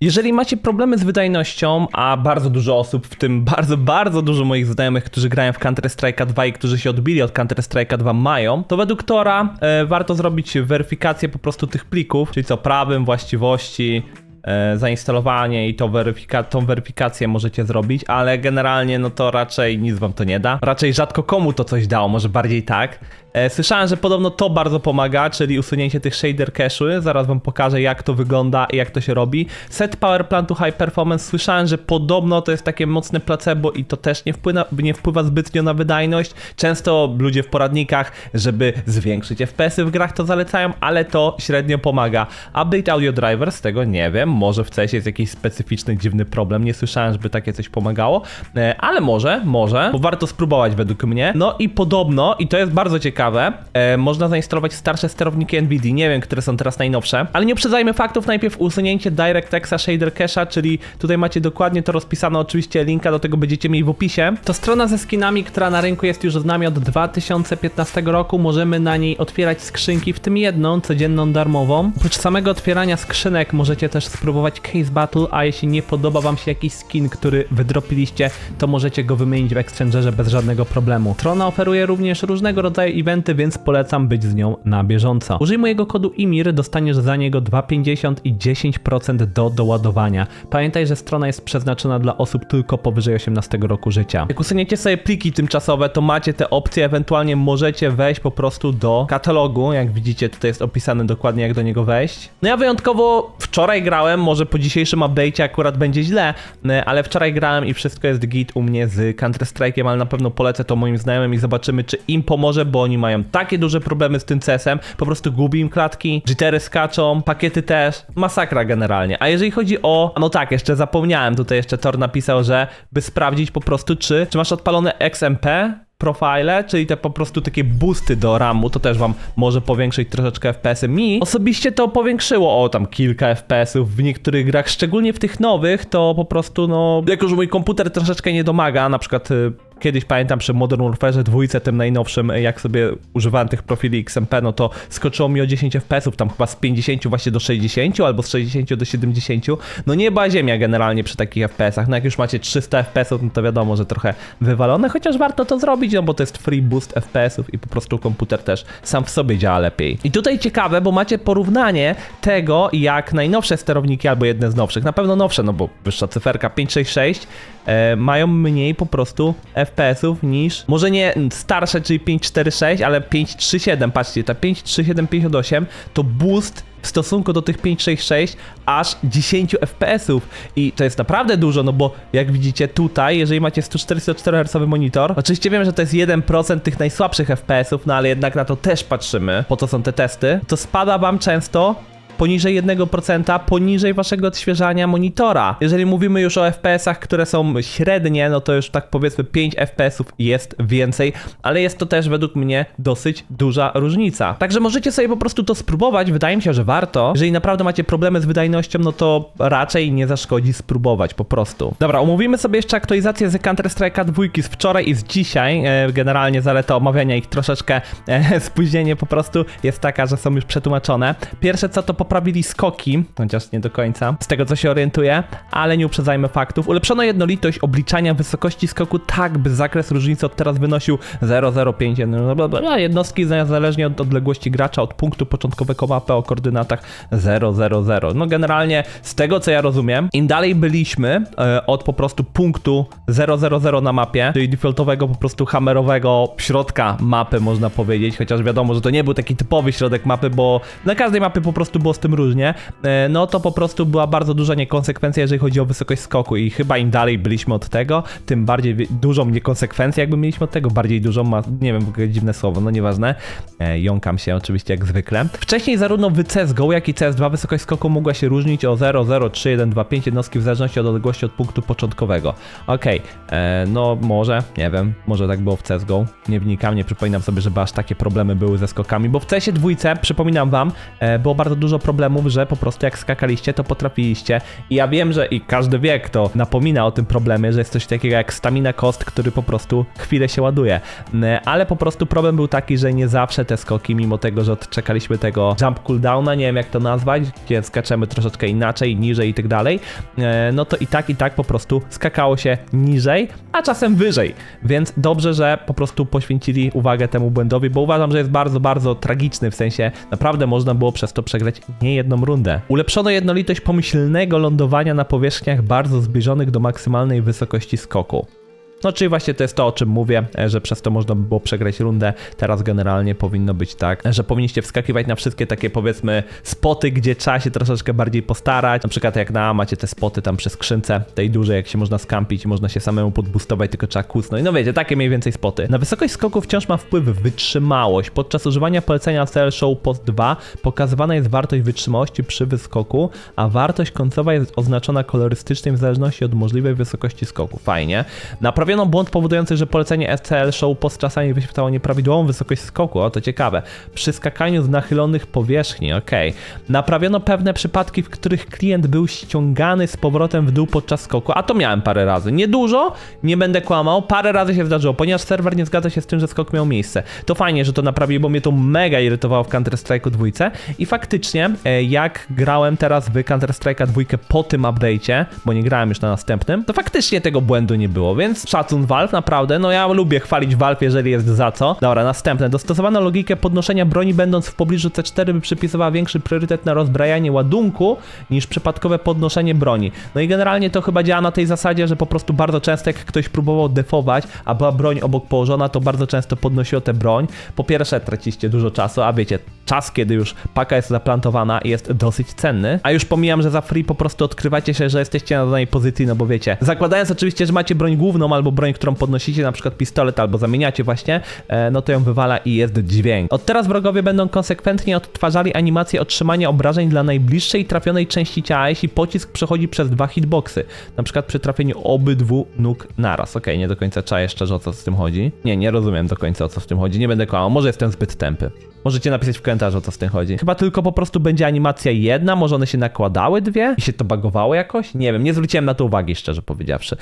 Jeżeli macie problemy z wydajnością, a bardzo dużo osób, w tym bardzo, bardzo dużo moich znajomych, którzy grają w Counter-Strike'a 2 i którzy się odbili od Counter-Strike'a 2 mają, to według Tora e, warto zrobić weryfikację po prostu tych plików, czyli co prawym, właściwości, zainstalowanie i to weryfika tą weryfikację możecie zrobić, ale generalnie no to raczej nic wam to nie da. Raczej rzadko komu to coś dało, może bardziej tak. E, Słyszałem, że podobno to bardzo pomaga, czyli usunięcie tych shader cache'y. Zaraz wam pokażę jak to wygląda i jak to się robi. Set power plan to high performance. Słyszałem, że podobno to jest takie mocne placebo i to też nie wpływa, nie wpływa zbytnio na wydajność. Często ludzie w poradnikach, żeby zwiększyć FPS-y w grach to zalecają, ale to średnio pomaga. Update audio driver, z tego nie wiem. Może w CS jest jakiś specyficzny, dziwny problem. Nie słyszałem, żeby takie coś pomagało, E, ale może, może, bo warto spróbować według mnie. No i podobno, i to jest bardzo ciekawe, e, można zainstalować starsze sterowniki NVIDIA. Nie wiem, które są teraz najnowsze, ale nie uprzedzajmy faktów. Najpierw usunięcie DirectXa Shader Cache'a, czyli tutaj macie dokładnie to rozpisane. Oczywiście linka do tego będziecie mieli w opisie. To strona ze skinami, która na rynku jest już z nami od 2015 roku. Możemy na niej otwierać skrzynki, w tym jedną codzienną darmową. Oprócz samego otwierania skrzynek możecie też spróbować Case Battle, a jeśli nie podoba wam się jakiś skin, który wydropiliście, to możecie go wymienić w Exchangerze bez żadnego problemu. Trona oferuje również różnego rodzaju eventy, więc polecam być z nią na bieżąco. Użyj mojego kodu IMIR, dostaniesz za niego 2,50 i 10% do doładowania. Pamiętaj, że strona jest przeznaczona dla osób tylko powyżej 18 roku życia. Jak usuniecie sobie pliki tymczasowe, to macie te opcje, ewentualnie możecie wejść po prostu do katalogu, jak widzicie tutaj jest opisane dokładnie jak do niego wejść. No ja wyjątkowo wczoraj grałem, może po dzisiejszym update'cie akurat będzie źle, e, ale wczoraj grałem i wszystko jest git u mnie z Counter-Strike'iem, ale na pewno polecę to moim znajomym i zobaczymy czy im pomoże, bo oni mają takie duże problemy z tym CS-em, po prostu gubi im klatki, jittery skaczą, pakiety też, masakra generalnie. A jeżeli chodzi o, no tak, jeszcze zapomniałem, tutaj jeszcze Tor napisał, że by sprawdzić po prostu czy, czy masz odpalone XMP, profile, czyli te po prostu takie boosty do RAMu, to też wam może powiększyć troszeczkę FPS-y. Mi osobiście to powiększyło o tam kilka FPS-ów w niektórych grach, szczególnie w tych nowych, to po prostu no, jako że mój komputer troszeczkę nie domaga, na przykład y, Kiedyś pamiętam przy Modern Warfare dwójce, tym najnowszym, jak sobie używałem tych profili XMP, no to skoczyło mi o 10 FPS-ów, tam chyba z 50 właśnie do 60, albo z 60 do 70. No nie była ziemia generalnie przy takich FPS-ach. No jak już macie 300 FPS-ów, no to wiadomo, że trochę wywalone, chociaż warto to zrobić, no bo to jest free boost FPS-ów i po prostu komputer też sam w sobie działa lepiej. I tutaj ciekawe, bo macie porównanie tego, jak najnowsze sterowniki, albo jedne z nowszych, na pewno nowsze, no bo wyższa cyferka 566, e, mają mniej po prostu FPS-ów niż, może nie starsze, czyli 546, ale 537, patrzcie, ta 53758 to boost w stosunku do tych 566 aż 10 FPS-ów i to jest naprawdę dużo, no bo jak widzicie tutaj, jeżeli macie 144 Hz monitor, oczywiście wiem, że to jest 1% tych najsłabszych FPS-ów, no ale jednak na to też patrzymy, po co są te testy, to spada wam często poniżej 1%, poniżej waszego odświeżania monitora. Jeżeli mówimy już o FPS-ach, które są średnie, no to już tak powiedzmy 5 FPS-ów jest więcej, ale jest to też według mnie dosyć duża różnica. Także możecie sobie po prostu to spróbować, wydaje mi się, że warto. Jeżeli naprawdę macie problemy z wydajnością, no to raczej nie zaszkodzi spróbować po prostu. Dobra, omówimy sobie jeszcze aktualizację z Counter-Strike'a 2 z wczoraj i z dzisiaj. E, generalnie zaleta omawiania ich troszeczkę e, spóźnienie po prostu jest taka, że są już przetłumaczone. Pierwsze co to poprawili skoki, chociaż nie do końca, z tego co się orientuję, ale nie uprzedzajmy faktów. Ulepszono jednolitość obliczania wysokości skoku tak, by zakres różnicy od teraz wynosił 0,05 no, jednostki zależnie od odległości gracza od punktu początkowego mapy o koordynatach 0,00. No generalnie z tego co ja rozumiem, im dalej byliśmy e, od po prostu punktu 0,00 na mapie, czyli defaultowego po prostu hammerowego środka mapy można powiedzieć, chociaż wiadomo, że to nie był taki typowy środek mapy, bo na każdej mapie po prostu było z tym różnie, e, no to po prostu była bardzo duża niekonsekwencja, jeżeli chodzi o wysokość skoku i chyba im dalej byliśmy od tego, tym bardziej dużą niekonsekwencję jakby mieliśmy od tego, bardziej dużą, ma, nie wiem, w ogóle dziwne słowo, no nieważne, e, jąkam się oczywiście jak zwykle. Wcześniej zarówno w CSGO, jak i CS2 wysokość skoku mogła się różnić o 0, 0, 3, 1, 2, 5 jednostki w zależności od odległości od punktu początkowego. Okej, e, no może, nie wiem, może tak było w CSGO, nie wnikam, nie przypominam sobie, żeby aż takie problemy były ze skokami, bo w CS2, przypominam wam, e, było bardzo dużo problemów, że po prostu jak skakaliście, to potrafiliście. I ja wiem, że i każdy wie, kto napomina o tym problemie, że jest coś takiego jak stamina cost, który po prostu chwilę się ładuje. Ale po prostu problem był taki, że nie zawsze te skoki, mimo tego, że odczekaliśmy tego jump cooldowna, nie wiem jak to nazwać, gdzie skaczemy troszeczkę inaczej, niżej i tak dalej, e, no to i tak, i tak po prostu skakało się niżej, a czasem wyżej. Więc dobrze, że po prostu poświęcili uwagę temu błędowi, bo uważam, że jest bardzo, bardzo tragiczny, w sensie naprawdę można było przez to przegrać nie jedną rundę. Ulepszono jednolitość pomyślnego lądowania na powierzchniach bardzo zbliżonych do maksymalnej wysokości skoku. No, czyli właśnie to jest to, o czym mówię, e, że przez to można by było przegrać rundę. Teraz generalnie powinno być tak, że powinniście wskakiwać na wszystkie takie powiedzmy spoty, gdzie trzeba się troszeczkę bardziej postarać. Na przykład jak na macie te spoty tam przy skrzynce tej dużej, jak się można skampić, można się samemu podbustować, tylko trzeba kucnąć. No wiecie, takie mniej więcej spoty. Na wysokość skoku wciąż ma wpływ wytrzymałość. Podczas używania polecenia CL Show Post 2 pokazywana jest wartość wytrzymałości przy wyskoku, a wartość końcowa jest oznaczona kolorystycznie w zależności od możliwej wysokości skoku. Fajnie. Naprawiono błąd powodujący, że polecenie SCL Show Post czasami wyświetlało nieprawidłową wysokość skoku. O, to ciekawe. Przy skakaniu z nachylonych powierzchni, okej. Naprawiono pewne przypadki, w których klient był ściągany z powrotem w dół podczas skoku, a to miałem parę razy. Niedużo, nie będę kłamał, parę razy się zdarzyło, ponieważ serwer nie zgadza się z tym, że skok miał miejsce. To fajnie, że to naprawili, bo mnie to mega irytowało w Counter-Strike'u 2 i faktycznie, e, jak grałem teraz w Counter-Strike'a 2 po tym update'cie, bo nie grałem już na następnym, to faktycznie tego błędu nie było, więc szacun Valve, naprawdę, no ja lubię chwalić Valve, jeżeli jest za co. Dobra, następne. Dostosowano logikę podnoszenia broni będąc w pobliżu C4, by przypisywała większy priorytet na rozbrajanie ładunku niż przypadkowe podnoszenie broni. No i generalnie to chyba działa na tej zasadzie, że po prostu bardzo często jak ktoś próbował defować, a była broń obok położona, to bardzo często podnosiło tę broń. Po pierwsze traciliście dużo czasu, a wiecie, czas kiedy już paka jest zaplantowana jest dosyć cenny, a już pomijam, że za free po prostu odkrywacie się, że jesteście na danej pozycji, no bo wiecie, zakładając oczywiście, że macie broń główną albo broń, którą podnosicie, na przykład pistolet albo zamieniacie właśnie, e, no to ją wywala i jest dźwięk. Od teraz wrogowie będą konsekwentnie odtwarzali animację otrzymania obrażeń dla najbliższej trafionej części ciała, jeśli pocisk przechodzi przez dwa hitboxy, na przykład przy trafieniu obydwu nóg naraz. Okej, nie do końca czaję szczerze o co z tym chodzi. Nie, nie rozumiem do końca o co z tym chodzi, nie będę kłamał, może jestem zbyt tępy. Możecie napisać w komentarzu o co z tym chodzi. Chyba tylko po prostu będzie animacja jedna, może one się nakładały dwie i się to bagowało jakoś? Nie wiem, nie zwróciłem na to uwagi szczerze powiedziawszy.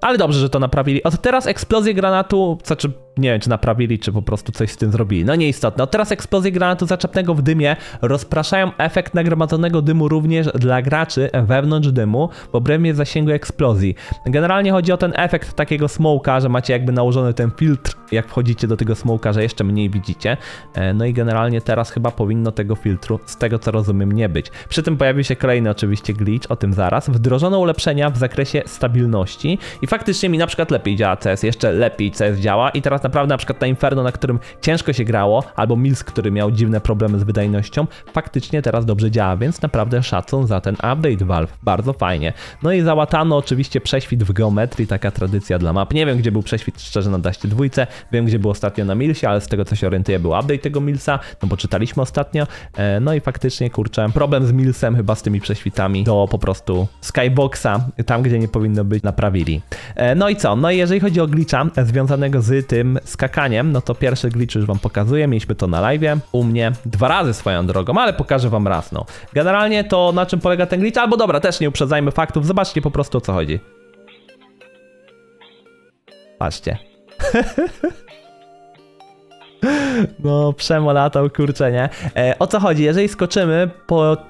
Ale dobrze, że to naprawili. Od teraz eksplozję granatu, znaczy nie wiem, czy naprawili, czy po prostu coś z tym zrobili. No nieistotne. Od teraz eksplozje granatu zaczepnego w dymie rozpraszają efekt nagromadzonego dymu również dla graczy wewnątrz dymu w obrębie zasięgu eksplozji. Generalnie chodzi o ten efekt takiego smoka, że macie jakby nałożony ten filtr, jak wchodzicie do tego smoka, że jeszcze mniej widzicie. E, No i generalnie teraz chyba powinno tego filtru, z tego co rozumiem, nie być. Przy tym pojawił się kolejny oczywiście glitch, o tym zaraz. Wdrożono ulepszenia w zakresie stabilności i faktycznie mi na przykład lepiej działa CS, jeszcze lepiej CS działa i teraz naprawdę na przykład na Inferno, na którym ciężko się grało, albo Mills, który miał dziwne problemy z wydajnością, faktycznie teraz dobrze działa, więc naprawdę szacun za ten update Valve. Bardzo fajnie. No i załatano oczywiście prześwit w geometrii, taka tradycja dla map. Nie wiem, gdzie był prześwit szczerze na Daście dwójce, wiem, gdzie był ostatnio na Millsie, ale z tego co się orientuję, był update tego Millsa, no bo czytaliśmy ostatnio. E, No i faktycznie, kurczę, problem z Millsem chyba z tymi prześwitami do po prostu Skyboxa, tam gdzie nie powinno być, naprawili. E, No i co? No i jeżeli chodzi o glitcha związanego z tym skakaniem, no to pierwszy glitch już wam pokazuję, mieliśmy to na live, u mnie dwa razy swoją drogą, ale pokażę wam raz, no. Generalnie to na czym polega ten glitch, albo dobra, też nie uprzedzajmy faktów, zobaczcie po prostu o co chodzi. Patrzcie. No, przemolatał, kurczę, nie? E, o co chodzi? Jeżeli skoczymy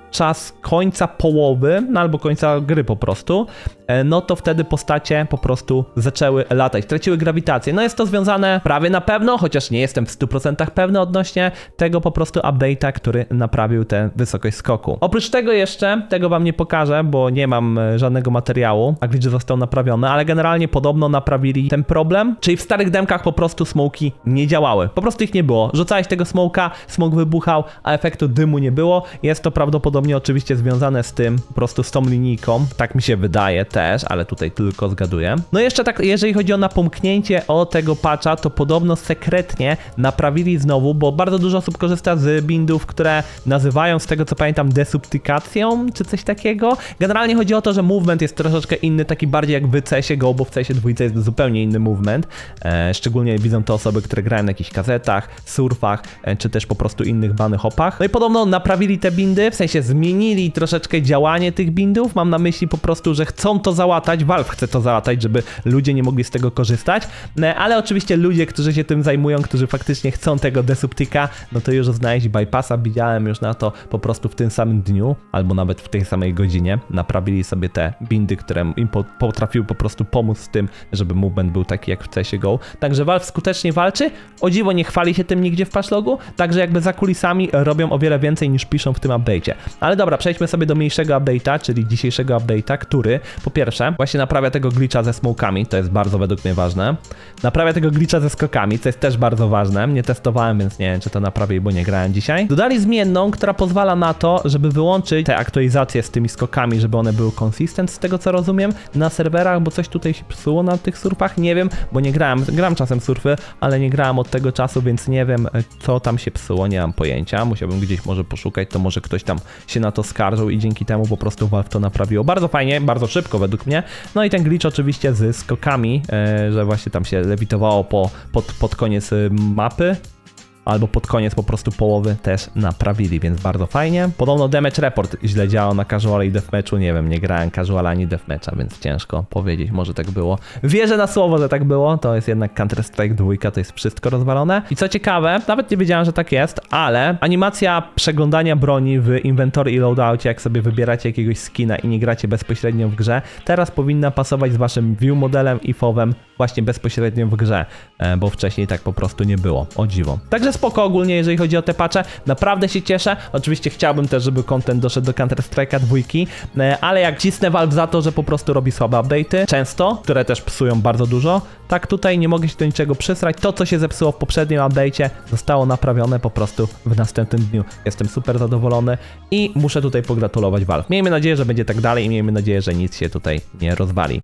podczas końca połowy, no albo końca gry po prostu, e, no to wtedy postacie po prostu zaczęły latać, traciły grawitację. No jest to związane prawie na pewno, chociaż nie jestem w 100% pewny odnośnie tego po prostu update'a, który naprawił tę wysokość skoku. Oprócz tego jeszcze, tego wam nie pokażę, bo nie mam e, żadnego materiału, a glitch został naprawiony, ale generalnie podobno naprawili ten problem, czyli w starych demkach po prostu smoki nie działały. Po prostu ich nie było. Rzucałeś tego smoka, smok wybuchał, a efektu dymu nie było. Jest to prawdopodobnie prawdopodobnie oczywiście związane z tym, po prostu z tą linijką, tak mi się wydaje też, ale tutaj tylko zgaduję. No jeszcze tak, jeżeli chodzi o napomknięcie o tego patcha, to podobno sekretnie naprawili znowu, bo bardzo dużo osób korzysta z bindów, które nazywają z tego co pamiętam desubtykacją, czy coś takiego. Generalnie chodzi o to, że movement jest troszeczkę inny, taki bardziej jak w CS-ie Go, bo w CS-ie dwójce jest zupełnie inny movement. E, szczególnie widzą to osoby, które grają na jakichś kazetach, surfach, e, czy też po prostu innych bany hopach. No i podobno naprawili te bindy, w sensie zmienili troszeczkę działanie tych bindów. Mam na myśli po prostu, że chcą to załatać, Valve chce to załatać, żeby ludzie nie mogli z tego korzystać. E, ale oczywiście ludzie, którzy się tym zajmują, którzy faktycznie chcą tego desubtyka, no to już znaleźli bypassa, widziałem już na to po prostu w tym samym dniu, albo nawet w tej samej godzinie, naprawili sobie te bindy, które im po, potrafiły po prostu pomóc z tym, żeby movement był taki jak w CS:GO. Go. Także Valve skutecznie walczy, o dziwo nie chwali się tym nigdzie w patchlogu, także jakby za kulisami robią o wiele więcej niż piszą w tym update'cie. Ale dobra, przejdźmy sobie do mniejszego update'a, czyli dzisiejszego update'a, który po pierwsze właśnie naprawia tego glitcha ze smokami, to jest bardzo według mnie ważne. Naprawia tego glitcha ze skokami, co jest też bardzo ważne. Nie testowałem, więc nie wiem, czy to naprawi, bo nie grałem dzisiaj. Dodali zmienną, która pozwala na to, żeby wyłączyć te aktualizacje z tymi skokami, żeby one były consistent, z tego co rozumiem, na serwerach, bo coś tutaj się psuło na tych surfach. Nie wiem, bo nie grałem. Gram czasem surfy, ale nie grałem od tego czasu, więc nie wiem, e, co tam się psuło, nie mam pojęcia. Musiałbym gdzieś może poszukać, to może ktoś tam się na to skarżył i dzięki temu po prostu Valve to naprawiło. Bardzo fajnie, bardzo szybko według mnie. No i ten glitch oczywiście z skokami, e, że właśnie tam się lewitowało po, pod, pod koniec y, mapy. Albo pod koniec po prostu połowy też naprawili, więc bardzo fajnie. Podobno Damage Report źle działał na casual i deathmatchu, nie wiem, nie grałem casual ani deathmatcha, więc ciężko powiedzieć, może tak było. Wierzę na słowo, że tak było, to jest jednak Counter-Strike 2, to jest wszystko rozwalone. I co ciekawe, nawet nie wiedziałem, że tak jest, ale animacja przeglądania broni w inventory i loadoutie, jak sobie wybieracie jakiegoś skina i nie gracie bezpośrednio w grze, teraz powinna pasować z waszym view modelem i fowem właśnie bezpośrednio w grze, e, bo wcześniej tak po prostu nie było, o dziwo. Także spoko ogólnie, jeżeli chodzi o te patche, naprawdę się cieszę. Oczywiście chciałbym też, żeby content doszedł do Counter-Strike'a dwójki, e, ale jak cisnę Valve za to, że po prostu robi słabe update'y, często, które też psują bardzo dużo, tak tutaj nie mogę się do niczego przysrać. To, co się zepsuło w poprzednim update'cie, zostało naprawione po prostu w następnym dniu. Jestem super zadowolony i muszę tutaj pogratulować Valve. Miejmy nadzieję, że będzie tak dalej i miejmy nadzieję, że nic się tutaj nie rozwali.